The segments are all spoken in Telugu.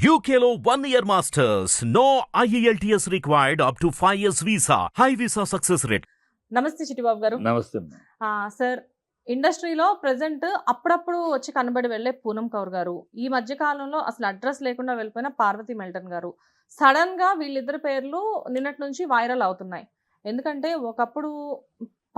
One year masters. No E IELTS required up to 5 years visa. High visa success rate. నమస్తే చిట్టిబాబు గారు నమస్తే సార్ ఇండస్ట్రీలో ప్రజెంట్ అప్పుడప్పుడు వచ్చి కనబడి వెళ్ళే పూనం కౌర్ గారు ఈ మధ్య కాలంలో అసలు అడ్రస్ లేకుండా వెళ్ళిపోయిన పార్వతి మెల్టన్ గారు సడన్గా వీళ్ళిద్దరి పేర్లు నిన్నటి నుంచి వైరల్ అవుతున్నాయి ఎందుకంటే ఒకప్పుడు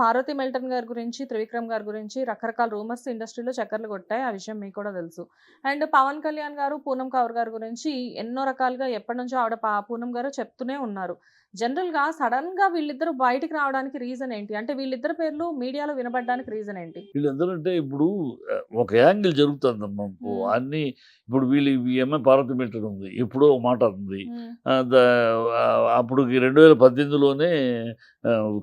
పార్వతి మెల్టన్ గారి గురించి త్రివిక్రమ్ గారి గురించి రకరకాల రూమర్స్ ఇండస్ట్రీలో చక్కర్లు కొట్టాయి. ఆ విషయం మీకు కూడా తెలుసు. అండ్ పవన్ కళ్యాణ్ గారు పూనం కౌర్ గారి గురించి ఎన్నో రకాలుగా ఎప్పటి నుంచో ఆవిడ పూనం గారు చెప్తూనే ఉన్నారు. జనరల్గా సడన్గా వీళ్ళిద్దరు బయటికి రావడానికి రీజన్ ఏంటి? అంటే వీళ్ళిద్దరు పేర్లు మీడియాలో వినబడడానికి రీజన్ ఏంటి? వీళ్ళందరూ అంటే ఇప్పుడు ఒక యాంగిల్ జరుగుతుందమ్మా మ్మ్. అన్ని ఇప్పుడు వీళ్ళు ఈ ఎంఐ పార్వతి మీటర్ ఉంది. ఎప్పుడో ఒక మాట ఉంది అప్పుడు రెండు వేల పద్దెనిమిదిలోనే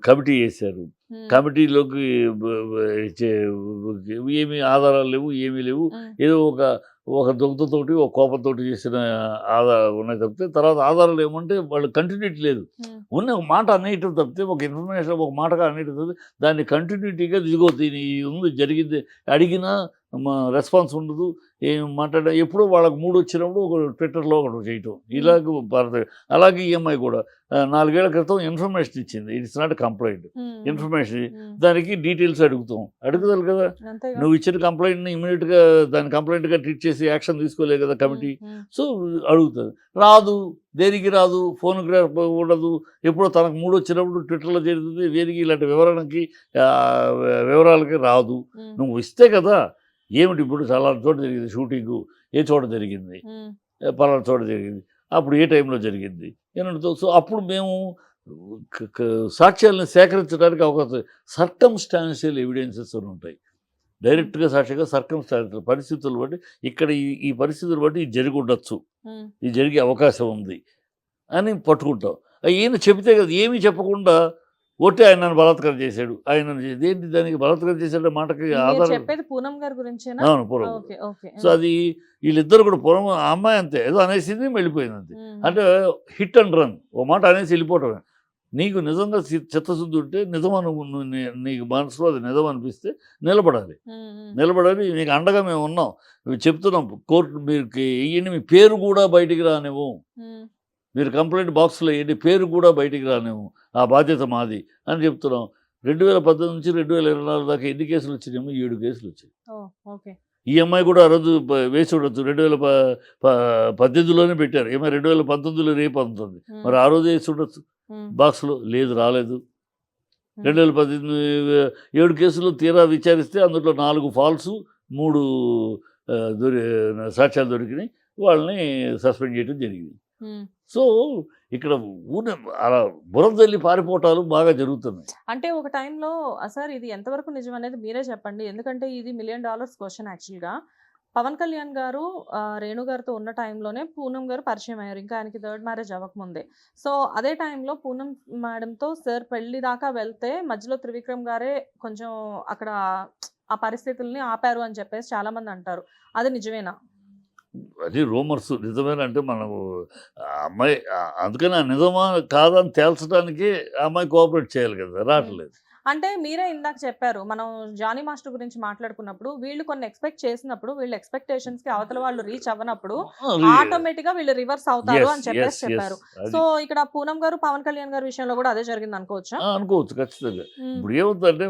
కమిటీ వేశారు. కమిటీలోకి ఏమీ ఆధారాలు లేవు ఏమీ లేవు. ఏదో ఒక ఒక దొంగతోటి ఒక కోపంతో చేసిన ఆధారాలు ఉన్నాయి తప్పితే తర్వాత ఆధారాలు ఏమంటే వాళ్ళు కంటిన్యూటీ లేదు. ఉన్న ఒక మాట అనేయటం తప్పితే ఒక ఇన్ఫర్మేషన్ ఒక మాటగా అనేయటం తప్పితే దాన్ని కంటిన్యూటీగా ఇదిగో దీని ఉంది జరిగింది అడిగినా రెస్పాన్స్ ఉండదు. ఏం మాట్లాడ ఎప్పుడో వాళ్ళకి మూడు వచ్చినప్పుడు ఒక ట్విట్టర్లో ఒకటి చేయటం. ఇలాగ భారత అలాగే ఈఎంఐ కూడా. నాలుగేళ్ళ క్రితం ఇన్ఫర్మేషన్ ఇచ్చింది. It's not complaint. ఇన్ఫర్మేషన్. దానికి డీటెయిల్స్ అడుగుతాం. అడుగుతారు కదా? నువ్వు ఇచ్చిన కంప్లైంట్ని ఇమీడియట్గా దాన్ని కంప్లైంట్గా ట్రీట్ చేసి యాక్షన్ తీసుకోలే కదా కమిటీ. సో అడుగుతుంది రాదు. దేనికి రాదు? ఫోన్గ్రాఫ్ ఉండదు. ఎప్పుడో తనకు మూడు వచ్చినప్పుడు ట్విట్టర్లో జరుగుతుంది. దేనికి? ఇలాంటి వివరణకి వివరాలకి రాదు. నువ్వు ఇస్తే కదా ఏమిటి ఇప్పుడు చాలా చోట జరిగింది షూటింగు ఏ చోట జరిగింది? పలానా చోట జరిగింది? అప్పుడు ఏ టైంలో జరిగింది? ఏమంటే సో అప్పుడు మేము సాక్ష్యాలను సేకరించడానికి అవకాశం సర్కమ్స్టాన్షియల్ ఎవిడెన్సెస్ అని ఉంటాయి. డైరెక్ట్గా సాక్షిగా సర్కమ్స్టాన్షియల్ పరిస్థితులు బట్టి ఇక్కడ ఈ ఈ పరిస్థితులు బట్టి ఇది జరిగి ఉండొచ్చు. ఇది జరిగే అవకాశం ఉంది అని పట్టుకుంటాం. ఈయన చెబితే కదా ఏమీ చెప్పకుండా ఒట్టి ఆయన నన్ను బలాత్కారం చేశాడు. ఆయన. ఏంటి దానికి బలాత్కారం చేశాడు మాటకి ఆధారం పూనం గారి గురించేనా? అవును ఓకే సో అది వీళ్ళిద్దరు కూడా పూర్వం ఆ అమ్మాయి అంతే. ఏదో అనేసింది వెళ్ళిపోయింది అంతే. అంటే హిట్ అండ్ రన్. ఓ మాట అనేసి వెళ్ళిపోవటమే. నీకు నిజంగా చిత్తశుద్ధి ఉంటే నిజం అను నువ్వు నీ- నీకు మనసులో అది నిజం అనిపిస్తే నిలబడాలి. నిలబడాలి. నీకు అండగా మేము ఉన్నాం. చెప్తున్నాం. కోర్టు మీరు వేయండి మీ పేరు కూడా బయటికి రానివ్వం. మీరు కంప్లైంట్ బాక్స్లో వేయండి పేరు కూడా బయటికి రానివ్వం. ఆ బాధ్యత మాది అని చెప్తున్నాం. రెండు వేల పద్దెనిమిది నుంచి రెండు వేల ఇరవై నాలుగు దాకా ఎన్ని కేసులు వచ్చినాయేమో ఏడు కేసులు వచ్చాయి ఈ అమ్మాయి కూడా ఆ రోజు వేసి ఉండొచ్చు. రెండు వేల పద్దెనిమిదిలోనే పెట్టారు. ఏమో రెండు వేల పంతొమ్మిదిలో రేపు అందుతుంది. మరి ఆ రోజు వేసి ఉండొచ్చు. బాక్స్లో లేదు రాలేదు. రెండు వేల పద్దెనిమిది ఏడు కేసులు తీరా విచారిస్తే అందులో నాలుగు ఫాల్స్ మూడు దొరి సాక్ష్యాలు దొరికినాయి. వాళ్ళని సస్పెండ్ చేయడం జరిగింది. సో ఇక్కడ ఊనే అలా బురద తల్లి పారిపోవటాలు బాగా జరుగుతున్నాయి. అంటే ఒక టైంలో సార్ ఇది ఎంతవరకు నిజం అనేది మీరే చెప్పండి. ఎందుకంటే ఇది మిలియన్ డాలర్స్ క్వశ్చన్ యాక్చువల్గా. పవన్ కళ్యాణ్ గారు రేణు గారితో ఉన్న టైంలోనే పూనం గారు పరిచయం అయ్యారు. ఇంకా ఆయనకి థర్డ్ మ్యారేజ్ అవ్వకముందే సో అదే టైంలో పూనం మేడంతో సార్ పెళ్ళి దాకా వెళ్తే మధ్యలో త్రివిక్రమ్ గారే కొంచెం అక్కడ ఆ పరిస్థితుల్ని ఆపారు అని చెప్పేసి చాలా మంది అంటారు. అది నిజమేనా? అది రూమర్స్ నిజమేనా అంటే మనము ఆ అమ్మాయి అందుకని ఆ నిజమా కాదని తేల్చడానికి అమ్మాయి కోఆపరేట్ చేయాలి కదా రావట్లేదు. అంటే మీరే ఇందాక చెప్పారు మనం జానీ మాస్టర్ గురించి మాట్లాడుకున్నప్పుడు వీళ్ళు కొన్ని ఎక్స్పెక్ట్ చేసినప్పుడు వీళ్ళ ఎక్స్పెక్టేషన్స్కి అవతల వాళ్ళు రీచ్ అవ్వనప్పుడు ఆటోమేటిక్గా వీళ్ళు రివర్స్ అవుతారు అని చెప్పేసి చెప్పారు. సో ఇక్కడ పూనం గారు పవన్ కళ్యాణ్ గారి విషయంలో కూడా అదే జరిగింది అనుకోవచ్చా? అనుకోవచ్చు ఖచ్చితంగా. ఇప్పుడు ఏమవుతుందంటే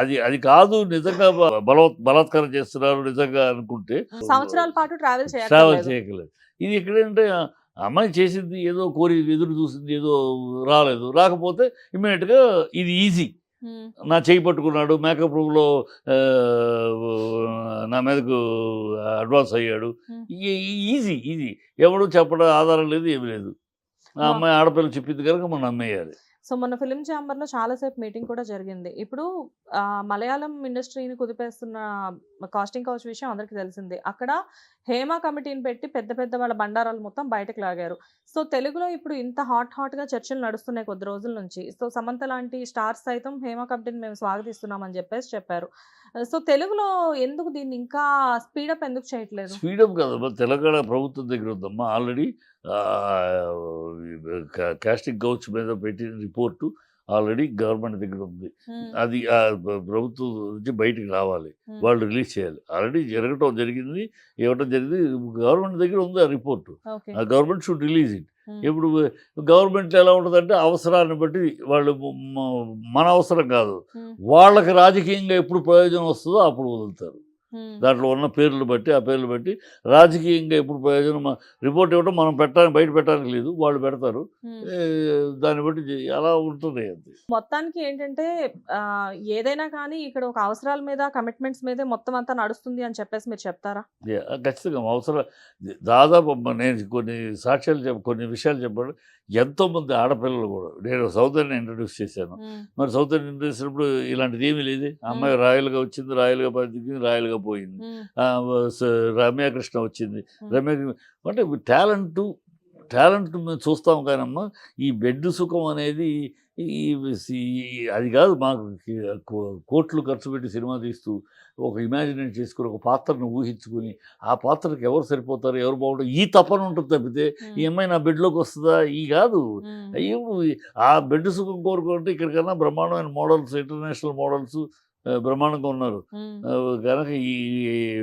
అది అది కాదు నిజంగా బలాత్కారం చేస్తున్నారు నిజంగా అనుకుంటే సంవత్సరాల పాటు ట్రావెల్ ట్రావెల్ చేయగలదు ఇది ఎక్కడంటే అమ్మాయి చేసింది ఏదో కోరి ఎదురు చూసింది ఏదో రాలేదు. రాకపోతే ఇమ్మీడియట్గా ఇది ఈజీ నా చేయి పట్టుకున్నాడు మేకప్ రూమ్లో నా మీదకు అడ్వాన్స్ అయ్యాడు. Easy easy. ఎవడు చెప్పడం ఆధారం లేదు ఏమి లేదు. ఆ. అమ్మాయి ఆడపిల్ల చెప్పింది కనుక మనం నమ్మేయాలి సో మొన్న ఫిలిం ఛాంబర్లో చాలాసేపు మీటింగ్ కూడా జరిగింది. ఇప్పుడు ఆ, మలయాళం ఇండస్ట్రీని కుదిపేస్తున్న కాస్టింగ్ కౌచ్ విషయం అందరికీ తెలిసింది. అక్కడ హేమ కమిటీని పెట్టి పెద్ద పెద్ద వాళ్ళ బండారాలు మొత్తం బయటకు లాగారు. సో తెలుగులో ఇప్పుడు ఇంత హాట్ హాట్గా చర్చలు నడుస్తున్నాయి కొద్ది రోజుల నుంచి. సో సమంత లాంటి స్టార్స్ సైతం హేమ కమిటీని మేము స్వాగతిస్తున్నామని చెప్పేసి చెప్పారు. సో తెలుగులో ఎందుకు దీన్ని ఇంకా స్పీడప్ ఎందుకు చేయట్లేదు? స్పీడప్ కదమ్మా తెలంగాణ ప్రభుత్వం దగ్గర ఉందమ్మా. ఆల్రెడీ కాస్టింగ్ కౌచ్ మీద పెట్టిన రిపోర్టు ఆల్రెడీ గవర్నమెంట్ దగ్గర ఉంది. అది ప్రభుత్వం నుంచి బయటికి రావాలి. వాళ్ళు రిలీజ్ చేయాలి. ఆల్రెడీ జరగటం జరిగింది ఇవ్వటం జరిగింది. గవర్నమెంట్ దగ్గర ఉంది ఆ రిపోర్ట్. ఆ గవర్నమెంట్ షుడ్ రిలీజ్ ఇట్. ఇప్పుడు గవర్నమెంట్ ఎలా ఉంటుందంటే అవసరాన్ని బట్టి వాళ్ళు మన అవసరం కాదు. వాళ్ళకి రాజకీయంగా ఎప్పుడు ప్రయోజనం వస్తుందో అప్పుడు వదులుతారు. దాంట్లో ఉన్న పేర్లు బట్టి ఆ పేర్లు బట్టి రాజకీయంగా ఎప్పుడు ప్రయోజనం రిపోర్ట్ ఇవ్వడం మనం పెట్టడానికి బయట పెట్టడానికి లేదు వాళ్ళు పెడతారు. దాన్ని బట్టి అలా ఉంటుంది అది. మొత్తానికి ఏంటంటే ఏదైనా కానీ ఇక్కడ ఒక అవసరాల మీద కమిట్మెంట్స్ మీదే మొత్తం అంతా నడుస్తుంది అని చెప్పేసి మీరు చెప్తారా? ఖచ్చితంగా అవసరం దాదాపు నేను కొన్ని సాక్ష్యాలు చెప్ప కొన్ని విషయాలు చెప్పాడు ఎంతోమంది ఆడపిల్లలు కూడా. నేను సౌత్ ఇండియన్ ఇంట్రడ్యూస్ చేశాను మరి సౌత్ ఇండియన్ చేసినప్పుడు ఇలాంటిది ఏమీ లేదు. అమ్మాయి రాయలుగా వచ్చింది రాయలుగా బతికింది రాయలుగా పోయింది. రమ్యాకృష్ణ వచ్చింది. రమ్య అంటే టాలెంట్ టాలెంట్ మేము చూస్తాం కానమ్మా ఈ బెడ్ సుఖం అనేది అది కాదు మాకు కోట్లు ఖర్చు పెట్టి సినిమా తీస్తూ ఒక ఇమాజినేట్ చేసుకుని ఒక పాత్రను ఊహించుకుని ఆ పాత్రకి ఎవరు సరిపోతారు ఎవరు బాగుంటారు ఈ తపన ఉంటుంది తప్పితే ఈ అమ్మాయి నా బెడ్లోకి వస్తుందా? ఈ కాదు. అయ్యో ఆ బెడ్ సుఖం కోరుకుంటే ఇక్కడికన్నా బ్రహ్మాండమైన మోడల్స్ ఇంటర్నేషనల్ మోడల్స్ బ్రహ్మాండంగా ఉన్నారు. కనుక ఈ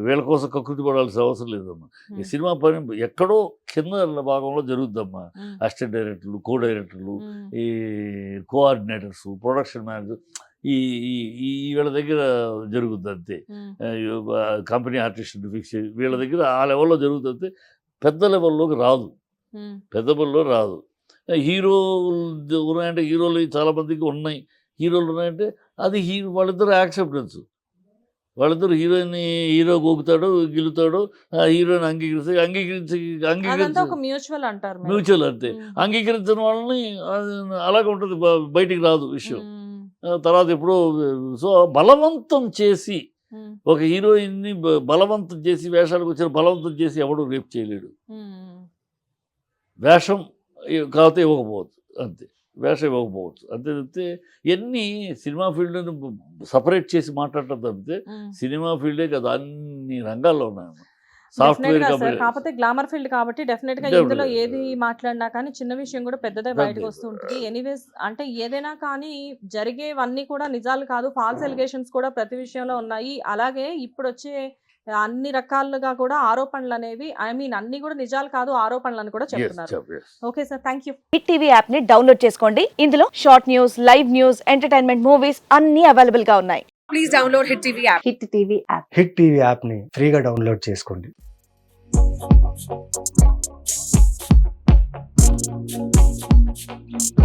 వీళ్ళ కోసం కకృతి పడాల్సిన అవసరం లేదమ్మా. ఈ సినిమా పని ఎక్కడో కింద భాగంలో జరుగుద్దమ్మా. అసిస్టెంట్ డైరెక్టర్లు కో డైరెక్టర్లు ఈ కోఆర్డినేటర్స్ ప్రొడక్షన్ మేనేజర్ ఈ ఈ- వీళ్ళ దగ్గర జరుగుద్ది అంతే. కంపెనీ ఆర్టిస్ట్ ఫిక్స్ వీళ్ళ దగ్గర ఆ లెవెల్లో జరుగుతుంది పెద్ద లెవెల్లోకి రాదు. పెద్ద పనిలో రాదు. హీరోలు ఉన్నాయంటే హీరోలు చాలా మందికి ఉన్నాయి. హీరోలు ఉన్నాయంటే అది హీరో వాళ్ళిద్దరు యాక్సెప్టెన్స్. వాళ్ళిద్దరు హీరోయిన్ హీరో గోకుతాడు గిలుతాడు ఆ హీరోయిన్ అంగీకరిస్తే అంగీకరించి అంగీకరించి మ్యూచువల్ అంటారు. మ్యూచువల్ అంతే. అంగీకరించిన వాళ్ళని అలాగే ఉంటుంది బయటికి రాదు విషయం. తర్వాత ఎప్పుడో సో బలవంతం చేసి ఒక హీరోయిన్ని బలవంతం చేసి వేషాలకు వచ్చిన బలవంతం చేసి ఎవడు రేపు చేయలేడు. వేషం కాకపోతే ఇవ్వకపోవచ్చు అంతే. వేషం ఇవ్వకపోవచ్చు. అంతే తప్పితే ఎన్ని సినిమా ఫీల్డ్ని సపరేట్ చేసి మాట్లాడటం తప్పితే. సినిమా ఫీల్డే కదా అన్ని రంగాల్లో ఉన్నాయి సాఫ్ట్వేర్ కాకపోతే గ్లామర్ ఫీల్డ్ కాబట్టి డెఫినెట్గా. ఇందులో ఏది మాట్లాడినా కానీ చిన్న విషయం కూడా పెద్దదే బయటకు. వస్తూ ఉంటుంది. ఎనీవేస్ అంటే ఏదైనా కానీ జరిగేవన్నీ కూడా నిజాలు కాదు. ఫాల్స్ ఎలిగేషన్స్ కూడా ప్రతి విషయంలో ఉన్నాయి. అలాగే ఇప్పుడు వచ్చే అన్ని రకాలుగా కూడా ఆరోపణలు అనేవి ఐ మీన్ అన్ని కూడా నిజాలు కాదు ఆరోపణలు అని కూడా చెప్తున్నారు. Okay sir thank you hit TV యాప్ని డౌన్లోడ్ చేసుకోండి. ఇందులో short news live news entertainment movies అన్ని అవైలబుల్గా ఉన్నాయి please download hit TV app hit TV app hit TV యాప్ని ఫ్రీగా డౌన్లోడ్ చేసుకోండి. Thank you.